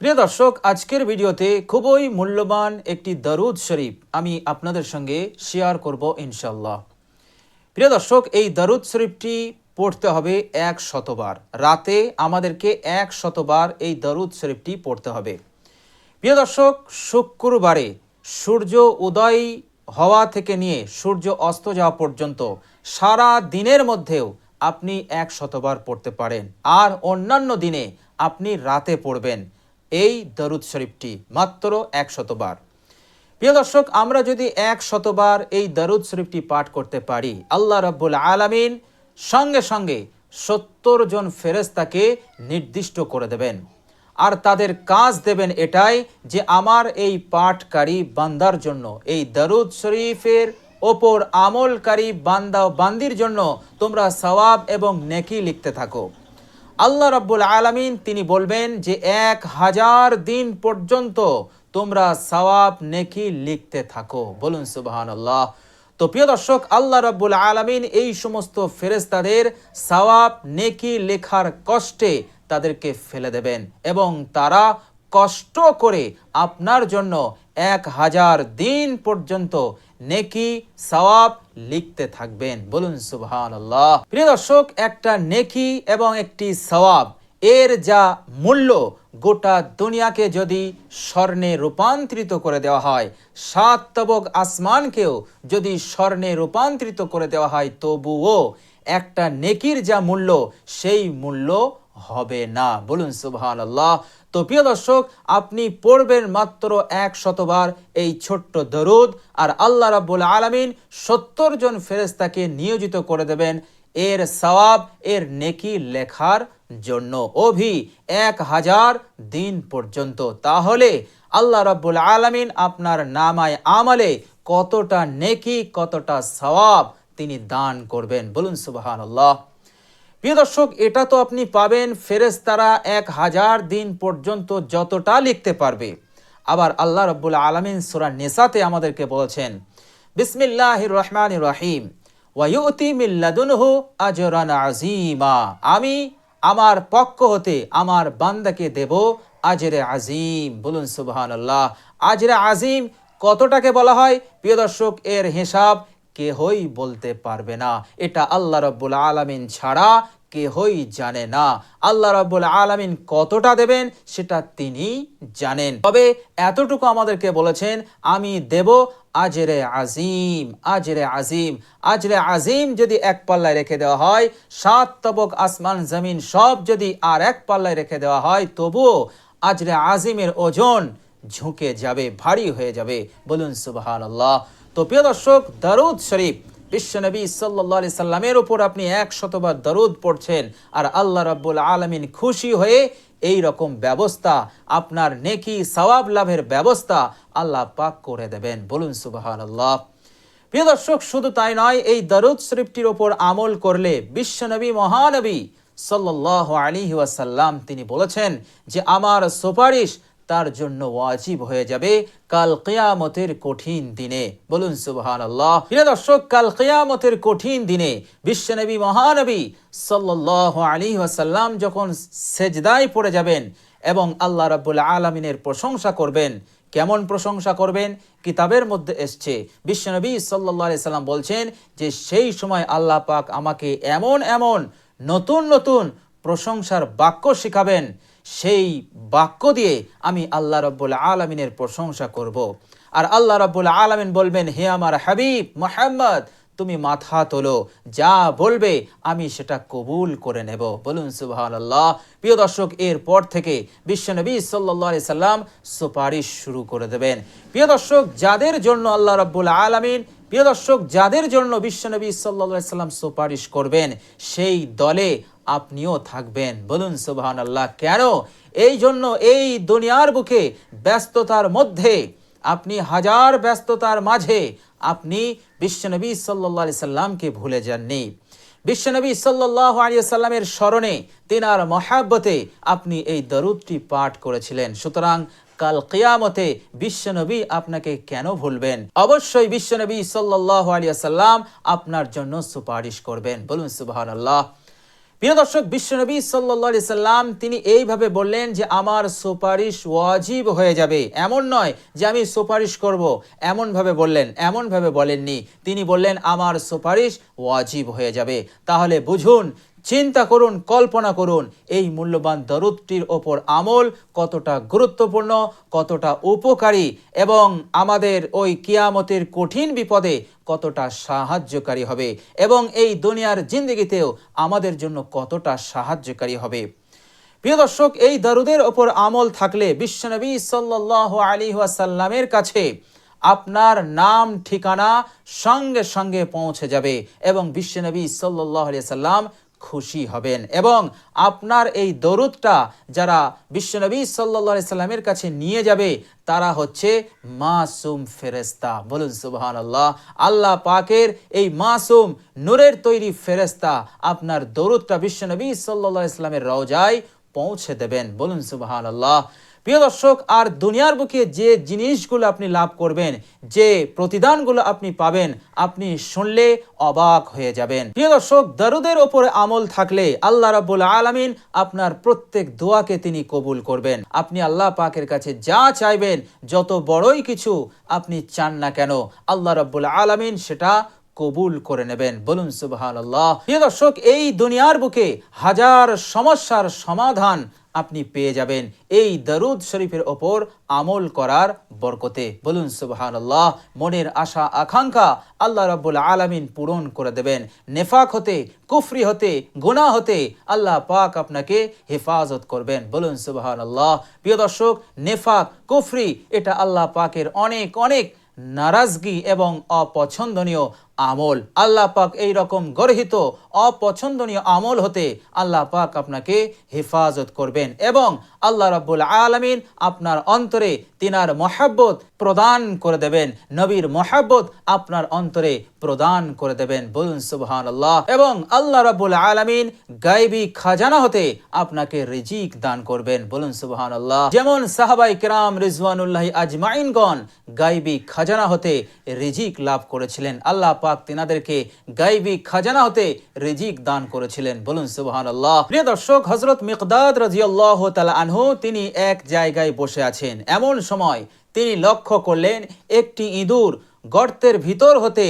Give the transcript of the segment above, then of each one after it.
প্রিয় দর্শক, আজকের ভিডিওতে খুবই মূল্যবান একটি দরুদ শরীফ আমি আপনাদের সঙ্গে শেয়ার করব ইনশাল্লাহ প্রিয় দর্শক, এই দরুদ শরীফটি পড়তে হবে এক শতবার। রাতে আমাদেরকে এক শতবার এই দরুদ শরীফটি পড়তে হবে। প্রিয় দর্শক, শুক্রবারে সূর্য উদয় হওয়া থেকে নিয়ে সূর্য অস্ত যাওয়া পর্যন্ত সারা দিনের মধ্যেও আপনি এক শতবার পড়তে পারেন। আর অন্যান্য দিনে আপনি রাতে পড়বেন। এই দরুদ শরীফটি মাত্র এক শতবার প্রিয় দর্শক, আমরা যদি এক শতবার এই দরুদ শরীফটি পাঠ করতে পারি, আল্লাহ রব্বুল আলামিন সঙ্গে সঙ্গে সত্তর জন ফেরেস্তাকে নির্দিষ্ট করে দেবেন। আর তাদের কাজ দেবেন এটাই যে আমার এই পাঠকারী বান্দার জন্য, এই দরুদ শরীফের ওপর আমলকারী বান্দা বান্দির জন্য তোমরা সওয়াব এবং নেকি লিখতে থাকো। আল্লাহ রাব্বুল আলমিন তিনি বলবেন যে এক হাজার দিন পর্যন্ত তোমরা সওয়াব নেকি লিখতে থাকো। বলুন সুবাহান আল্লাহ তো প্রিয় দর্শক, আল্লাহ রব্বুল আলমিন এই সমস্ত ফেরেস্তাদের সওয়াব নেকি লেখার কষ্টে তাদেরকে ফেলে দেবেন এবং তারা কষ্ট করে আপনার জন্য এক হাজার দিন পর্যন্ত নেকি সওয়াব লিখতে থাকবেন। বলুন সুবহান আল্লাহ প্রিয় দর্শক, একটা নেকি এবং একটি সওয়াব, এর যা মূল্য গোটা দুনিয়াকে যদি স্বর্ণে রূপান্তরিত করে দেওয়া হয়, সাত তবক আসমানকেও যদি স্বর্ণে রূপান্তরিত করে দেওয়া হয়, তবুও একটা নেকির যা মূল্য, সেই মূল্য হবে না। বলুন সুবহান আল্লাহ তো প্রিয় দর্শক, আপনি পড়বেন মাত্র এক শতবার এই ছোট্ট দরুদ আর আল্লাহ রাব্বুল আলামিন সত্তর জন ফেরেস্তাকে নিয়োজিত করে দেবেন। এর সওয়াব, এর নেকি লেখার জন্য। অভি, এক হাজার দিন পর্যন্ত। তাহলে আল্লাহ রাব্বুল আলামিন আপনার নামায় আমলে কতটা নেকি, কতটা সওয়াব তিনি দান করবেন। বলুন সুবহান আল্লাহ প্রিয় দর্শক, এটা তো আপনি পাবেন ফেরেশতারা এক হাজার দিন পর্যন্ত যতটা লিখতে পারবে। আবার আল্লাহ রব্বুল আলমিন সুরা নেসাতে আমাদেরকে বলেছেন বিসমিল্লাহ রহমান রাহিম আজরান আজিমা আমি আমার পক্ষ হতে আমার বান্দাকে দেব আজরে আজিম বলুন সুবহান আল্লাহ আজরে আজিম কতটাকে বলা হয়? প্রিয় দর্শক, এর হিসাব কেহই বলতে পারবে না। এটা আল্লাহ রব্বুল আলামিন ছাড়া কেহই জানে না। আল্লাহ রব্বুল আলামিন কতটা দেবেন সেটা তিনি জানেন। তবে এতটুকু আমাদেরকে বলেছেন, আমি দেব আজরে আজিম আজরে আজিম আজরে আজিম যদি এক পাল্লায় রেখে দেওয়া হয়, সাত তবক আসমান, জমিন সব যদি আর এক পাল্লায় রেখে দেওয়া হয়, তবুও আজরে আজিমের ওজন ঝুঁকে যাবে, ভারী হয়ে যাবে। বলুন সুবাহান আল্লাহ তো প্রিয় দর্শক, দারুদ শরীফ বিশ্বনবী সাল্লাহ আলি সাল্লামের উপর আপনি এক শতবার দরুদ পড়ছেন আর আল্লাহ রাব্বুল আলমিন খুশি হয়ে এই রকম ব্যবস্থা, আপনার নেকি সওয়াব লাভের ব্যবস্থা আল্লাহ পাক করে দেবেন। বলুন সুবাহান আল্লাহ প্রিয় দর্শক, শুধু তাই নয়, এই দরুদ শরীফটির ওপর আমল করলে বিশ্বনবী মহানবী সাল্লাহ আলী ওয়াসাল্লাম তিনি বলেছেন যে, আমার সুপারিশ তার জন্য ওয়াজিব হয়ে যাবে কাল কেয়ামতের কঠিন দিনে। বলুন সুবহান আল্লাহ প্রিয় দর্শক, কাল কেয়ামতের কঠিন দিনে বিশ্বনবী মহানবী সাল্লাহ আলী ওয়াসাল্লাম যখন সেজদায় পড়ে যাবেন এবং আল্লাহ রাব্বুল আলমিনের প্রশংসা করবেন, কেমন প্রশংসা করবেন? কিতাবের মধ্যে এসছে, বিশ্বনবী সাল্লাহ সাল্লাম বলছেন যে সেই সময় আল্লাহ পাক আমাকে এমন এমন নতুন নতুন প্রশংসার বাক্য শিখাবেন সেই বাক্য দিয়ে আমি আল্লাহ রব্বুল আলমিনের প্রশংসা করব। আর আল্লাহ রব্বুল আলমিন বলবেন, হে আমার হাবিব মোহাম্মদ, তুমি মাথা তোলো, যা বলবে আমি সেটা কবুল করে নেব। বলুন সুবাহান আল্লাহ প্রিয় দর্শক, এরপর থেকে বিশ্বনবী সাল্লাহ সাল্লাম সুপারিশ শুরু করে দেবেন। প্রিয় দর্শক, যাদের জন্য আল্লাহ রব্বুল আলমিন, প্রিয় দর্শক, যাদের জন্য বিশ্বনবী সাল্লা সাল্লাম সুপারিশ করবেন, সেই দলে আপনিও থাকবেন। বলুন সুবাহান আল্লাহ কেন? এই জন্য এই দুনিয়ার বুকে ব্যস্ততার মধ্যে, আপনি হাজার ব্যস্ততার মাঝে আপনি বিশ্বনবী সাল্লা সাল্লামকে ভুলে যাননি। বিশ্বনবী সাল্লাহ আলিয়া সাল্লামের স্মরণে তিনার মহাব্বতে আপনি এই দরুদটি পাঠ করেছিলেন। সুতরাং কাল কেয়ামতে বিশ্বনবী আপনাকে কেন ভুলবেন? অবশ্যই বিশ্বনবী সাল্লাহ আলিয়া সাল্লাম আপনার জন্য সুপারিশ করবেন। বলুন সুবাহ আল্লাহ প্রিয় দর্শক, বিশ্বনবী সাল্লি সাল্লাম তিনি এইভাবে বললেন যে, আমার সুপারিশ ওয়াজিব হয়ে যাবে। এমন নয় যে আমি সুপারিশ করব। এমনভাবে বললেন, এমনভাবে বলেননি। তিনি বললেন, আমার সুপারিশ ওয়াজিব হয়ে যাবে। তাহলে বুঝুন চিন্তা করুন, কল্পনা করুন, এই মূল্যবান দরুদটির ওপর আমল কতটা গুরুত্বপূর্ণ, কতটা উপকারী এবং আমাদের ওই কিয়ামতের কঠিন বিপদে কতটা সাহায্যকারী হবে এবং এই দুনিয়ার জিন্দগিতেও আমাদের জন্য কতটা সাহায্যকারী হবে। প্রিয় দর্শক, এই দরুদের ওপর আমল থাকলে বিশ্বনবী সাল্লাহ আলী ওয়াসাল্লামের কাছে আপনার নাম, ঠিকানা সঙ্গে সঙ্গে পৌঁছে যাবে এবং বিশ্বনবী সাল্লাহ আলিয়া সাল্লাম খুশি হবেন। এবং আপনার এই দরুদটা যারা বিশ্বনবী সাল্লা সাল্লামের কাছে নিয়ে যাবে, তারা হচ্ছে মাসুম ফেরেস্তা বলুন সুবহান আল্লাহ আল্লাহ পাকের এই মাসুম নূরের তৈরি ফেরেস্তা আপনার দরুদটা বিশ্বনবী সাল্লা ইসলামের রওজায় পৌঁছে দেবেন। বলুন সুবহান আল্লাহ প্রিয় দর্শক, আর দুনিয়ার বুকে যে জিনিসগুলো আপনি লাভ করবেন, যে প্রতিদানগুলো আপনি পাবেন, আপনি শুনলে অবাক হয়ে যাবেন। প্রিয় দর্শক, দরুদের ওপরে আমল থাকলে আল্লাহ রাব্বুল আলামিন আপনার প্রত্যেক দোয়াকে তিনি কবুল করবেন। আপনি আল্লাহ পাকের কাছে যা চাইবেন, যত বড়ই কিছু আপনি চান না কেন, আল্লাহ রাব্বুল আলামিন সেটা কবুল করে নেবেন। বলুন সুবহান আল্লাহ প্রিয় দর্শক, এই দুনিয়ার বুকে হাজার সমস্যার সমাধান আপনি পেয়ে যাবেন। এই দরুদ শরীফের ওপর আমল করার বরকতে। বলুন সুবহান আল্লাহ মনের আশা, আকাঙ্ক্ষা আল্লাহ রাব্বুল আলামিন পূরণ করে দেবেন। নেফাক হতে, কুফরি হতে, গুনাহ হতে আল্লাহ পাক আপনাকে হেফাজত করবেন। বলুন সুবহান আল্লাহ প্রিয় দর্শক, নেফাক, কুফরি, এটা আল্লাহ পাকের অনেক অনেক নারাজগি এবং অপছন্দনীয় আমল। আল্লাহ পাক এই রকম গর্হিত, অপছন্দনীয় আমল হতে আল্লাহ পাক আপনাকে হেফাজত করবেন এবং আল্লাহ রাব্বুল আলামিন আপনার অন্তরে তিনার মহাব্বত প্রদান করে দেবেন। নবীর মহাব্বত আপনার অন্তরে প্রদান করে দেবেন। বলুন সুবহান আল্লাহ এবং আল্লাহ রাব্বুল আলামিন গাইবী খাজানা হতে আপনাকে রিজিক দান করবেন। বলুন সুবহান আল্লাহ যেমন সাহাবাই কেরাম রিজওয়ানুল্লাহ আজমাইনগণ গাইবী খাজানা হতে রিজিক লাভ করেছিলেন। আল্লাহ পাক তিনাদেরকে গাইবী খাজানা হতে রেজিক দান করেছিলেন। বলুন সুবহান আল্লাহ প্রিয় দর্শক হজরত মিকদাদ রাজিয়াল্লাহ তালা আনহু, তিনি এক জায়গায় বসে আছেন। এমন সময় তিনি লক্ষ্য করলেন, একটি ইঁদুর গর্তের ভিতর হতে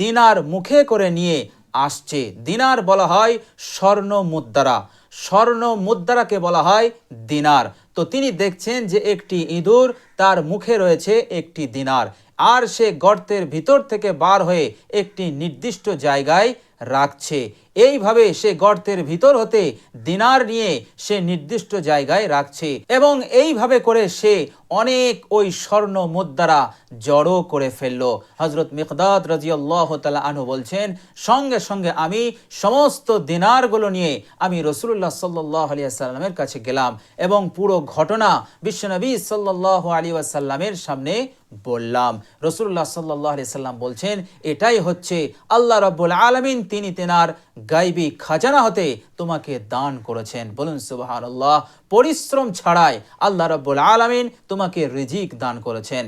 দিনার মুখে করে নিয়ে আসছে। দিনার বলা হয় স্বর্ণ মুদ্রা। স্বর্ণ মুদ্রাকে বলা হয় দিনার। তো তিনি দেখছেন যে একটি ইঁদুর তার মুখে রয়েছে একটি দিনার। আর সে গর্তের ভিতর থেকে বার হয়ে একটি নির্দিষ্ট জায়গায় রাখছে। এইভাবে সে গর্তের ভিতর হতে দিনার নিয়ে সে নির্দিষ্ট জায়গায় রাখছে এবং এইভাবে করে সে অনেক ওই স্বর্ণ মুদ্রা জড়ো করে ফেলল। হজরত মিকদাদ রাজিয়াল্লাহ তালা বলছেন, সঙ্গে সঙ্গে আমি সমস্ত দিনারগুলো নিয়ে আমি রসুল্লাহ সাল্লাহ আলিয়া সাল্লামের কাছে গেলাম এবং পুরো ঘটনা বিশ্বনবী সাল্লাহ আলী আসাল্লামের সামনে বললাম। রসুল্লাহ সাল্লাহ সাল্লাম বলছেন, এটাই হচ্ছে আল্লাহ রব্বুল আলমিন, তিনি তেনার গাইবি খাজানা হতে তোমাকে দান করেছেন। বলুন সুবাহান আল্লাহ পরিশ্রম ছাড়াই আল্লাহ রব্বুল আলমিন তোমাকে রিজিক দান করেছেন।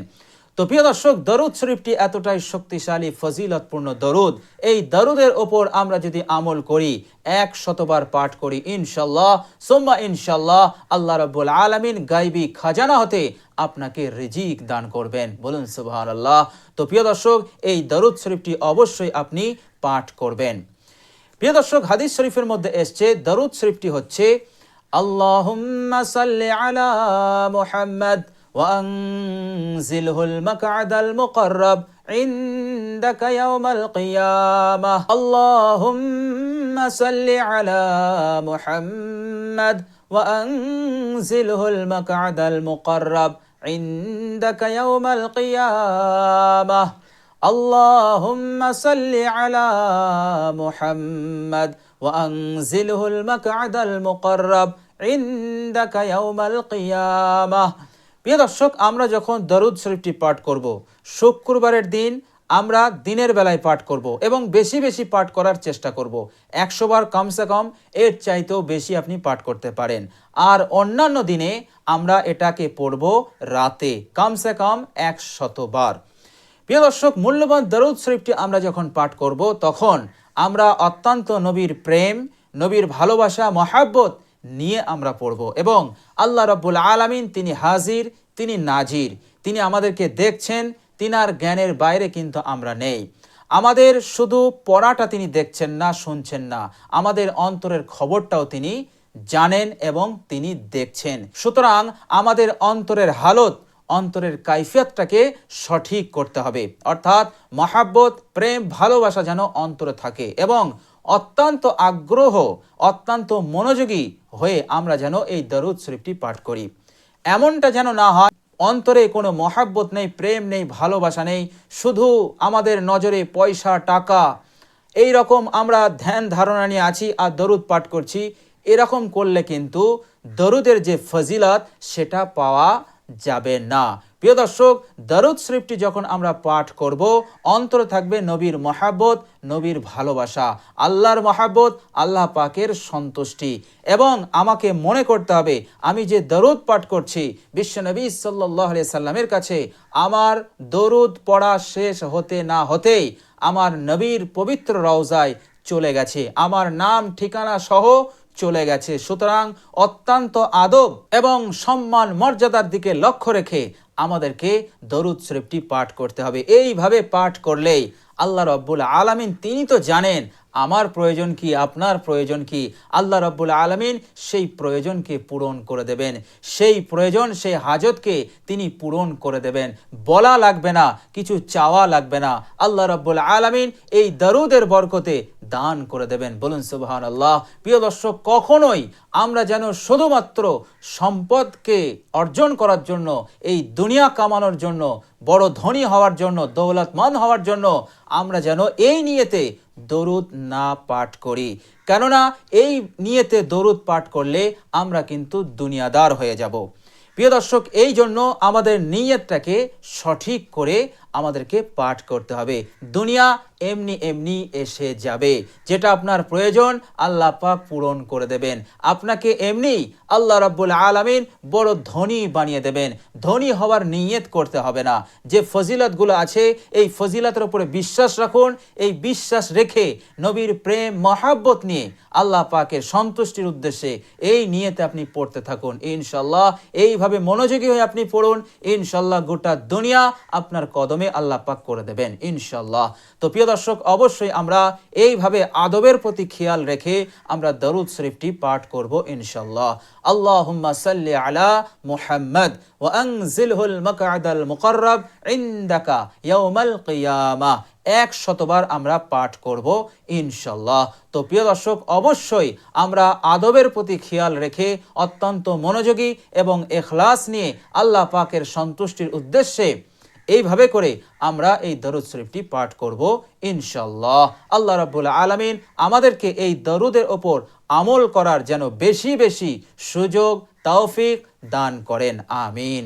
তো প্রিয় দর্শক, দরুদ শরীফটি এতটাই শক্তিশালী, ফজিলতপূর্ণ দরুদ। এই দরুদের ওপর আমরা যদি আমল করি, এক শতবার পাঠ করি, ইনশাল্লাহ, সোম্মা ইনশাল্লাহ, আল্লাহ রব্বুল আলমিন গাইবি খাজানা হতে আপনাকে রিজিক দান করবেন। বলুন সুবাহ আল্লাহ তো প্রিয় দর্শক, এই দরুদ শরীফটি অবশ্যই আপনি পাঠ করবেন। প্রিয় দর্শক, হাদিস শরীফের মধ্যে এসছে, দরুদ শরীফটি হচ্ছে আল্লাহ আলা মুহাম্মদ وأنزله المقعد المقرب عندك يوم القيامة. اللهم صل على محمد وأنزله المقعد المقرب عندك يوم القيامة. اللهم صل على محمد وأنزله المقعد المقرب عندك يوم القيامة. প্রিয় দর্শক, আমরা যখন দরুদ শরীফটি পাঠ করব, শুক্রবারের দিন আমরা দিনের বেলায় পাঠ করব এবং বেশি বেশি পাঠ করার চেষ্টা করব। একশো বার কমসে কম এর চাইতেও বেশি আপনি পাঠ করতে পারেন। আর অন্যান্য দিনে আমরা এটাকে পড়ব রাতে কমসে কম একশতবার প্রিয় দর্শক, মূল্যবান দরুদ শরীফটি আমরা যখন পাঠ করব, তখন আমরা অত্যন্ত নবীর প্রেম, নবীর ভালোবাসা, মহাব্বত নিয়ে আমরা পড়ব। এবং আল্লাহ রব্বুল আলামিন তিনি হাজির, তিনি নাজির। তিনি আমাদেরকে দেখছেন, তিনার জ্ঞানের বাইরে কিন্তু আমরা নেই। আমাদের শুধু পড়াটা তিনি দেখছেন না, শুনছেন না। আমাদের অন্তরের খবরটাও তিনি জানেন এবং তিনি দেখছেন। সুতরাং আমাদের অন্তরের হালত, অন্তরের কাইফিয়াতটাকে সঠিক করতে হবে। অর্থাৎ মহাব্বত, প্রেম, ভালোবাসা যেন অন্তরে থাকে এবং অত্যন্ত আগ্রহ, অত্যন্ত মনোযোগী হয়ে আমরা যেন এই দরুদ শরীফটি পাঠ করি। এমনটা যেন না হয়, অন্তরে কোনো মহাব্বত নেই, প্রেম নেই, ভালোবাসা নেই, শুধু আমাদের নজরে পয়সা, টাকা। এই রকম আমরা ধ্যান ধারণা নিয়ে আছি আর দরুদ পাঠ করছি। এরকম করলে কিন্তু দরুদের যে ফজিলত, সেটা পাওয়া যাবে না। প্রিয় দর্শক, দরুদ শরীফটি যখন আমরা পাঠ করব, অন্তরে থাকবে নবীর মহাব্বত, নবীর ভালোবাসা, আল্লাহর মহাব্বত, আল্লাহ পাকের সন্তুষ্টি। এবং আমাকে মনে করতে হবে, আমি যে দরুদ পাঠ করছি বিশ্বনবী সাল্লাহ সাল্লামের কাছে, আমার দরুদ পড়া শেষ হতে না হতেই আমার নবীর পবিত্র রওজায় চলে গেছে। আমার নাম, ঠিকানা সহ চলে গেছে। সুতরাং অত্যন্ত আদব এবং সম্মান মর্যাদার দিকে লক্ষ্য রেখে আমাদেরকে দরুদ শরীফটি পাঠ করতে হবে। এইভাবে পাঠ করলেই আল্লাহ রব্বুল আলামিন, তিনি তো জানেন আমার প্রয়োজন কি, আপনার প্রয়োজন কি। আল্লাহ রব্বুল আলমিন সেই প্রয়োজনকে পূরণ করে দেবেন। সেই প্রয়োজন, সেই হাজতকে তিনি পূরণ করে দেবেন। বলা লাগবে না, কিছু চাওয়া লাগবে না। আল্লাহ রব্বুল আলমিন এই দরুদের বরকতে দান করে দেবেন। বলুন সুবাহান আল্লাহ প্রিয় দর্শক, কখনোই আমরা যেন শুধুমাত্র সম্পদকে অর্জন করার জন্য, এই দুনিয়া কামানোর জন্য, বড় ধনী হওয়ার জন্য দৌলতমান হওয়ার জন্য আমরা যেন এই নিয়েতে দরুদ না পাঠ করি। কেননা, এই নিয়েতে দরুদ পাঠ করলে আমরা কিন্তু দুনিয়াদার হয়ে যাব। প্রিয় দর্শক এই জন্য আমাদের নিয়তটাকে সঠিক করে আমাদেরকে পাঠ করতে হবে। দুনিয়া এমনি এমনি এসে যাবে। যেটা আপনার প্রয়োজন, আল্লাহ পাক পূরণ করে দেবেন। আপনাকে এমনি আল্লাহ রাব্বুল আলামিন বড় ধনী বানিয়ে দেবেন। ধনী হওয়ার নিয়ত করতে হবে না। যে ফজিলতগুলো আছে, এই ফজিলতের উপরে বিশ্বাস রাখুন। এই বিশ্বাস রেখে নবীর প্রেম, মহাব্বত নিয়ে আল্লাহ পাকের সন্তুষ্টির উদ্দেশ্যে এই নিয়েতে আপনি পড়তে থাকুন। ইনশাল্লাহ এইভাবে মনোযোগী হয়ে আপনি পড়ুন। ইনশাল্লাহ গোটা দুনিয়া আপনার কদমে আল্লাহ পাক করে দেবেন ইনশাল্লাহ তো প্রিয় দর্শক, অবশ্যই আমরা এইভাবে আদবের প্রতি খেয়াল রেখে আমরা দরুদ শরীফটি পাঠ করব ইনশাল্লাহ আল্লাহুম্মা সাল্লি আলা মুহাম্মদ এক শতবার আমরা পাঠ করব ইনশাল্লাহ তো প্রিয় দর্শক, অবশ্যই আমরা আদবের প্রতি খেয়াল রেখে অত্যন্ত মনোযোগী এবং এখলাস নিয়ে আল্লাহ পাকের সন্তুষ্টির উদ্দেশ্যে এইভাবে করে আমরা এই দরুদ শরীফটি পাঠ করব ইনশাল্লাহ আল্লাহ রাবুল আলমিন আমাদেরকে এই দরুদের ওপর আমল করার যেন বেশি বেশি সুযোগ, তৌফিক দান করেন। আমিন।